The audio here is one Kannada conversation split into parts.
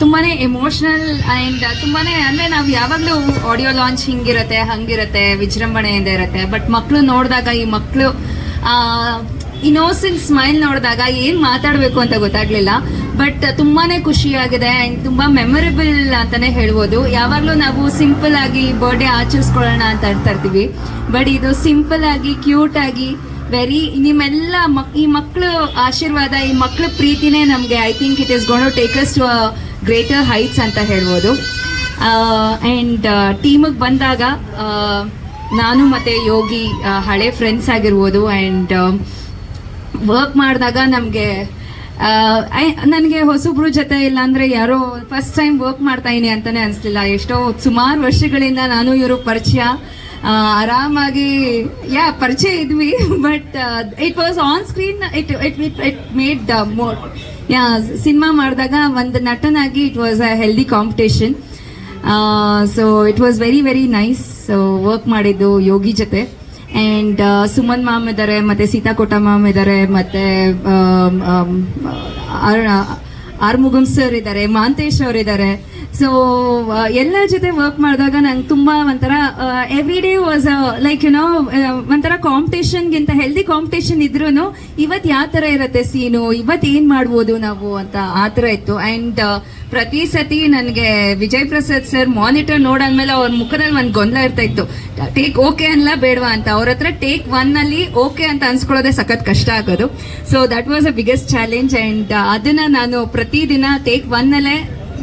ತುಂಬಾನೇ ಎಮೋಷನಲ್ ಅಂಡ್ ತುಂಬಾನೇ ಅಂದ್ರೆ ನಾವು ಯಾವಾಗಲೂ ಆಡಿಯೋ ಲಾಂಚ್ ಹಿಂಗಿರತ್ತೆ, ಹಂಗಿರತ್ತೆ, ವಿಜೃಂಭಣೆಯಿಂದ ಇರುತ್ತೆ. ಬಟ್ ಮಕ್ಕಳು ನೋಡಿದಾಗ, ಈ ಮಕ್ಕಳು ಇನೋಸೆಂಟ್ ಸ್ಮೈಲ್ ನೋಡಿದಾಗ ಏನು ಮಾತಾಡಬೇಕು ಅಂತ ಗೊತ್ತಾಗ್ಲಿಲ್ಲ. ಬಟ್ ತುಂಬಾನೇ ಖುಷಿಯಾಗಿದೆ ಅಂಡ್ ತುಂಬಾ ಮೆಮೊರೇಬಲ್ ಅಂತಾನೆ ಹೇಳ್ಬೋದು. ಯಾವಾಗಲೂ ನಾವು ಸಿಂಪಲ್ ಆಗಿ ಬರ್ಡೇ ಆಚರಿಸ್ಕೊಳ್ಳೋಣ ಅಂತ ಅಂತ ಇರ್ತೀವಿ. ಬಟ್ ಇದು ಸಿಂಪಲ್ ಆಗಿ ಕ್ಯೂಟ್ ಆಗಿ ವೆರಿ ನಿಮ್ಮೆಲ್ಲ ಮಕ್, ಈ ಮಕ್ಕಳು ಆಶೀರ್ವಾದ, ಈ ಮಕ್ಕಳ ಪ್ರೀತಿನೇ ನಮಗೆ I think it is gonna take us to greater heights ಅಂತ ಹೇಳ್ಬೋದು. ಆ್ಯಂಡ್ ಟೀಮಿಗೆ ಬಂದಾಗ ನಾನು ಮತ್ತು ಯೋಗಿ ಹಳೆ ಫ್ರೆಂಡ್ಸ್ ಆಗಿರ್ಬೋದು ಆ್ಯಂಡ್ ವರ್ಕ್ ಮಾಡಿದಾಗ ನಮಗೆ ನನಗೆ ಹೊಸಬ್ರು ಜೊತೆ ಇಲ್ಲ ಅಂದರೆ ಯಾರೋ ಫಸ್ಟ್ ಟೈಮ್ ವರ್ಕ್ ಮಾಡ್ತಾ ಇದೀನಿ ಅಂತಲೇ ಅನಿಸ್ಲಿಲ್ಲ. ಎಷ್ಟೋ ಸುಮಾರು ವರ್ಷಗಳಿಂದ ನಾನು ಇವರು ಪರಿಚಯ. ಆರಾಮಾಗಿ, ಯಾ, ಪರಿಚಯ ಇದ್ವಿ but it was on screen it it it made more yeah cinema ಮಾಡಿದಾಗ ಒಂದು ನಟನಾಗಿ it was a healthy competition so it was very very nice so work ಮಾಡಿದ್ದು ಯೋಗಿ ಜೊತೆ. ಆ್ಯಂಡ್ ಸುಮನ್ ಮ್ಯಾಮ್ ಇದ್ದಾರೆ ಮತ್ತು ಸೀತಾಕೋಟ ಮ್ಯಾಮ್ ಇದ್ದಾರೆ ಮತ್ತು ಆರ್ಮುಗಂ ಸರ್ ಇದ್ದಾರೆ ಮಾಂತೇಶ್ ಅವರಿದ್ದಾರೆ ಸೊ ಎಲ್ಲರ ಜೊತೆ ವರ್ಕ್ ಮಾಡಿದಾಗ ನಂಗೆ ತುಂಬಾ ಒಂಥರ every day was like you know ಒಂಥರ ಕಾಂಪಿಟೇಷನ್ಗಿಂತ ಹೆಲ್ದಿ ಕಾಂಪಿಟೇಷನ್ ಇದ್ರೂ ಇವತ್ತು ಯಾವ ಥರ ಇರುತ್ತೆ ಸೀನು? ಇವತ್ತು ಏನು ಮಾಡ್ಬೋದು ನಾವು ಅಂತ ಆ ಥರ ಇತ್ತು. ಆ್ಯಂಡ್ ಪ್ರತಿ ಸತಿ ನನಗೆ ವಿಜಯ್ ಪ್ರಸಾದ್ ಸರ್ ಮಾನಿಟರ್ ನೋಡಾದ್ಮೇಲೆ ಅವ್ರ ಮುಖದಲ್ಲಿ ಒಂದು ಗೊಂದಲ ಇರ್ತಾ ಇತ್ತು. ಟೇಕ್ ಓಕೆ ಅನ್ಲ ಬೇಡವಾ? ಅಂತ. ಅವ್ರ ಹತ್ರ ಟೇಕ್ ಒನ್ ಅಲ್ಲಿ ಓಕೆ ಅಂತ ಅನ್ಸ್ಕೊಳ್ಳೋದೇ ಸಖತ್ ಕಷ್ಟ ಆಗೋದು. So that was a biggest challenge and ಅದನ್ನ ನಾನು ಪ್ರತಿದಿನ ಟೇಕ್ ಒನ್ ಅಲ್ಲೇ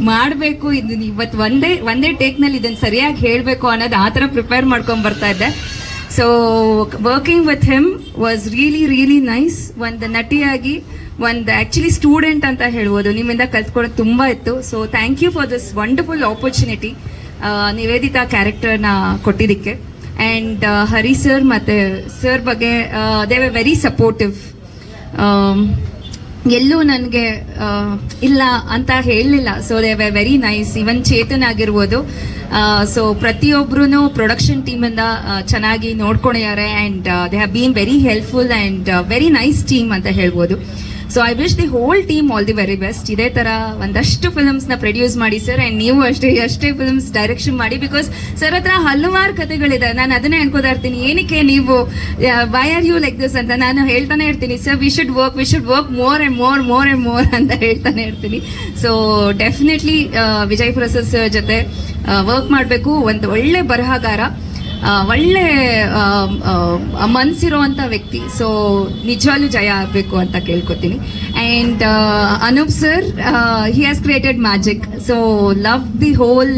ಮಾಡಬೇಕು, ಇದು ಇವತ್ತು ಒಂದೇ ಒಂದೇ ಟೇಕ್ನಲ್ಲಿ ಇದನ್ನ ಸರಿಯಾಗಿ ಹೇಳಬೇಕು ಅನ್ನೋದು ಆ ಥರ ಪ್ರಿಪೇರ್ ಮಾಡ್ಕೊಂಡು ಬರ್ತಾ ಇದ್ದೆ. So working with him was really really nice ಒಂದು ನಟಿಯಾಗಿ, ಒಂದು ಆ್ಯಕ್ಚುಲಿ ಸ್ಟೂಡೆಂಟ್ ಅಂತ ಹೇಳ್ಬೋದು. ನಿಮ್ಮಿಂದ ಕಲ್ತ್ಕೊಳ್ಳೋದು ತುಂಬ ಇತ್ತು. So thank you for this wonderful opportunity Niveditha ಕ್ಯಾರೆಕ್ಟರ್ನ ಕೊಟ್ಟಿದ್ದಕ್ಕೆ. ಆ್ಯಂಡ್ ಹರಿ ಸರ್ ಮತ್ತು ಸರ್ ಬಗ್ಗೆ ದೇ ವೆ ವೆರಿ ಸಪೋರ್ಟಿವ್ ಎಲ್ಲೂ ನನಗೆ ಇಲ್ಲ ಅಂತ ಹೇಳಲಿಲ್ಲ. So they were very nice even Chetan ಆಗಿರ್ಬೋದು. ಸೊ ಪ್ರತಿಯೊಬ್ಬರೂ ಪ್ರೊಡಕ್ಷನ್ ಟೀಮಿಂದ ಚೆನ್ನಾಗಿ ನೋಡ್ಕೊಂಡಿದ್ದಾರೆ. And they have been very helpful and very nice team ಅಂತ ಹೇಳ್ಬೋದು. So I wish the whole team all the very best ಇದೇ ಥರ ಒಂದಷ್ಟು ಫಿಲಮ್ಸ್ನ ಪ್ರೊಡ್ಯೂಸ್ ಮಾಡಿ ಸರ್ ಆ್ಯಂಡ್ ನೀವು ಅಷ್ಟೇ ಅಷ್ಟೇ ಫಿಲ್ಮ್ಸ್ ಡೈರೆಕ್ಷನ್ ಮಾಡಿ ಬಿಕಾಸ್ ಸರ್ ಹತ್ರ ಹಲವಾರು ಕಥೆಗಳಿದೆ. ನಾನು ಅದನ್ನೇ ಅನ್ಕೋತಾ ಇರ್ತೀನಿ. ಏನಕ್ಕೆ ನೀವು why are you like this ಅಂತ ನಾನು ಹೇಳ್ತಾನೆ ಇರ್ತೀನಿ. Sir we should work we should work more and more more and more ಅಂತ ಹೇಳ್ತಾನೆ ಇರ್ತೀನಿ. So definitely Vijay Prasad sir ಜೊತೆ ವರ್ಕ್ ಮಾಡಬೇಕು. ಒಂದು ಒಳ್ಳೆ ಬರಹಗಾರ. ಒಳ್ಳೆ ಮನಸ್ಸಿರುವಂಥ ವ್ಯಕ್ತಿ. ಸೊ ನಿಜವಾಗ್ಲೂ ಜಯ ಆಗಬೇಕು ಅಂತ ಕೇಳ್ಕೊತೀನಿ. And Anoop sir he has created magic so love the whole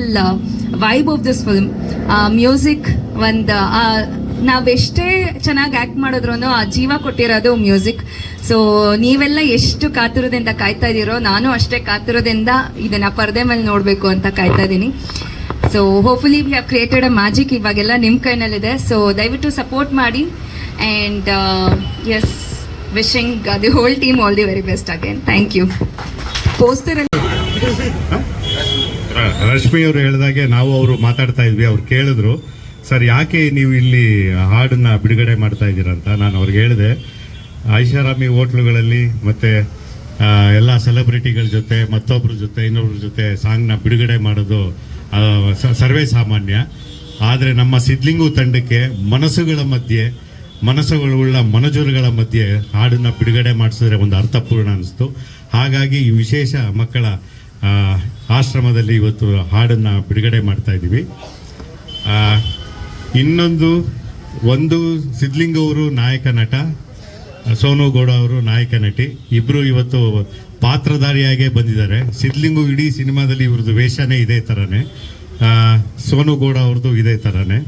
vibe of this film music ಒಂದು ನಾವೆಷ್ಟೇ ಚೆನ್ನಾಗಿ ಆ್ಯಕ್ಟ್ ಮಾಡಿದ್ರು ಆ ಜೀವ ಕೊಟ್ಟಿರೋದು ಮ್ಯೂಸಿಕ್ ಸೊ ನೀವೆಲ್ಲ ಎಷ್ಟು ಕಾತುರದಿಂದ ಕಾಯ್ತಾ ಇದ್ದೀರೋ ನಾನು ಅಷ್ಟೇ ಕಾತುರದಿಂದ ಇದನ್ನು ಪರದೆ ಮೇಲೆ ನೋಡಬೇಕು ಅಂತ ಕಾಯ್ತಾ ಇದ್ದೀನಿ so hopefully we have created a magic ಇವಾಗೆಲ್ಲ ನಿಮ್ಮ ಕೈನಲ್ಲಿದೆ. ಸೊ ದಯವಿಟ್ಟು ಸಪೋರ್ಟ್ ಮಾಡಿ. And yes wishing the whole team all the very best again thank you poster Rashmi ಅವರು ಹೇಳಿದಾಗೆ ನಾವು ಅವರು ಮಾತಾಡ್ತಾ ಇದ್ವಿ, ಅವ್ರು ಕೇಳಿದ್ರು. ಸರ್, ಯಾಕೆ ನೀವು ಇಲ್ಲಿ ಹಾಡನ್ನ ಬಿಡುಗಡೆ ಮಾಡ್ತಾ ಇದ್ದೀರಾ ಅಂತ ನಾನು ಅವ್ರಿಗೆ ಹೇಳಿದೆ. ಐಷಾರಾಮಿ ಹೋಟ್ಲುಗಳಲ್ಲಿ ಮತ್ತು ಎಲ್ಲ ಸೆಲೆಬ್ರಿಟಿಗಳ ಜೊತೆ ಮತ್ತೊಬ್ಬರ ಜೊತೆ, ಇನ್ನೊಬ್ರ ಜೊತೆ ಸಾಂಗ್ನ ಬಿಡುಗಡೆ ಮಾಡೋದು ಸರ್ವೇ ಸಾಮಾನ್ಯ. ಆದರೆ ನಮ್ಮ ಸಿದ್ಲಿಂಗು ತಂಡಕ್ಕೆ ಮನಸ್ಸುಗಳ ಮಧ್ಯೆ, ಮನಸ್ಸುಗಳುಳ್ಳ ಮನಜುರುಗಳ ಮಧ್ಯೆ ಹಾಡನ್ನು ಬಿಡುಗಡೆ ಮಾಡಿಸಿದ್ರೆ ಒಂದು ಅರ್ಥಪೂರ್ಣ ಅನಿಸ್ತು. ಹಾಗಾಗಿ ಈ ವಿಶೇಷ ಮಕ್ಕಳ ಆಶ್ರಮದಲ್ಲಿ ಇವತ್ತು ಹಾಡನ್ನು ಬಿಡುಗಡೆ ಮಾಡ್ತಾ ಇದ್ದೀವಿ. ಇನ್ನೊಂದು, ಒಂದು ಸಿದ್ಲಿಂಗ್ ಅವರು ನಾಯಕ ನಟ ಸೋನು ಗೌಡ ಅವರು ನಾಯಕ ನಟಿ. ಇಬ್ರು ಇವತ್ತು ಪಾತ್ರಧಾರಿಯಾಗೇ ಬಂದಿದ್ದಾರೆ. ಸಿದ್ಲಿಂಗು ಇಡೀ ಸಿನಿಮಾದಲ್ಲಿ ಇವ್ರದ್ದು ವೇಷನೇ ಇದೇ ಥರನೇ ಸೋನು ಗೌಡ ಅವ್ರದ್ದು ಇದೇ ಥರನೇ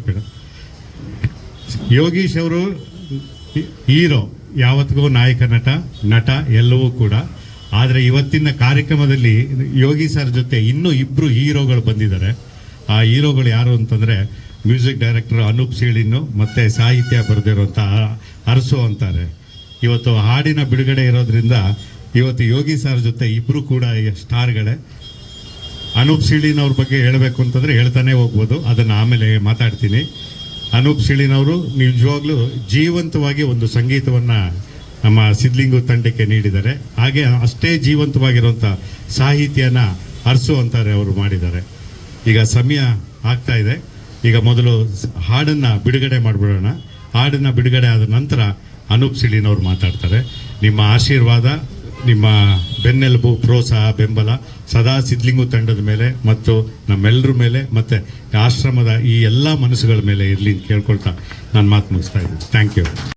ಯೋಗೀಶ್ ಅವರು ಹೀರೋ, ಯಾವತ್ತಿಗೂ ನಾಯಕ ನಟ ನಟ ಎಲ್ಲವೂ ಕೂಡ. ಆದರೆ ಇವತ್ತಿನ ಕಾರ್ಯಕ್ರಮದಲ್ಲಿ ಯೋಗಿ ಸರ್ ಜೊತೆ ಇನ್ನೂ ಇಬ್ಬರು ಹೀರೋಗಳು ಬಂದಿದ್ದಾರೆ. ಆ ಹೀರೋಗಳು ಯಾರು ಅಂತಂದ್ರೆ ಮ್ಯೂಸಿಕ್ ಡೈರೆಕ್ಟರ್ ಅನೂಪ್ ಸೀಳಿನ್ನು ಮತ್ತೆ ಸಾಹಿತ್ಯ ಬರೆದಿರುವಂಥ ಅರಸು ಅಂತಾರೆ. ಇವತ್ತು ಹಾಡಿನ ಬಿಡುಗಡೆ ಇರೋದ್ರಿಂದ ಇವತ್ತು ಯೋಗಿ ಸರ್ ಜೊತೆ ಇಬ್ರು ಕೂಡ ಸ್ಟಾರ್ಗಳೇ. ಅನೂಪ್ ಸೀಳಿನ್ ಅವ್ರ ಬಗ್ಗೆ ಹೇಳಬೇಕು ಅಂತಂದ್ರೆ ಹೇಳ್ತಾನೆ ಹೋಗ್ಬೋದು. ಅದನ್ನ ಆಮೇಲೆ ಮಾತಾಡ್ತೀನಿ. ಅನೂಪ್ ಸೀಳಿನ್ ಅವರು ನಿಜವಾಗ್ಲೂ ಜೀವಂತವಾಗಿ ಒಂದು ಸಂಗೀತವನ್ನ ನಮ್ಮ ಸಿದ್ಲಿಂಗು ತಂಡಕ್ಕೆ ನೀಡಿದ್ದಾರೆ. ಹಾಗೆ ಅಷ್ಟೇ ಜೀವಂತವಾಗಿರುವಂಥ ಸಾಹಿತ್ಯನ ಅರಸು ಅಂತಾರೆ ಅವರು ಮಾಡಿದ್ದಾರೆ. ಈಗ ಸಮಯ ಆಗ್ತಾ ಇದೆ. ಈಗ ಮೊದಲು ಹಾಡನ್ನ ಬಿಡುಗಡೆ ಮಾಡಿಬಿಡೋಣ. ಹಾಡನ್ನು ಬಿಡುಗಡೆ ಆದ ನಂತರ ಅನೂಪ್ ಸಿಳಿನವ್ರು ಮಾತಾಡ್ತಾರೆ. ನಿಮ್ಮ ಆಶೀರ್ವಾದ, ನಿಮ್ಮ ಬೆನ್ನೆಲುಬು, ಪ್ರೋತ್ಸಾಹ, ಬೆಂಬಲ ಸದಾ ಸಿದ್ಲಿಂಗು ತಂಡದ ಮೇಲೆ ಮತ್ತು ನಮ್ಮೆಲ್ಲರ ಮೇಲೆ ಮತ್ತೆ ಆಶ್ರಮದ ಈ ಎಲ್ಲ ಮನಸ್ಸುಗಳ ಮೇಲೆ ಇರಲಿ ಕೇಳ್ಕೊಳ್ತಾ ನಾನು ಮಾತು ಮುಗಿಸ್ತಾ ಇದ್ದೀನಿ. Thank you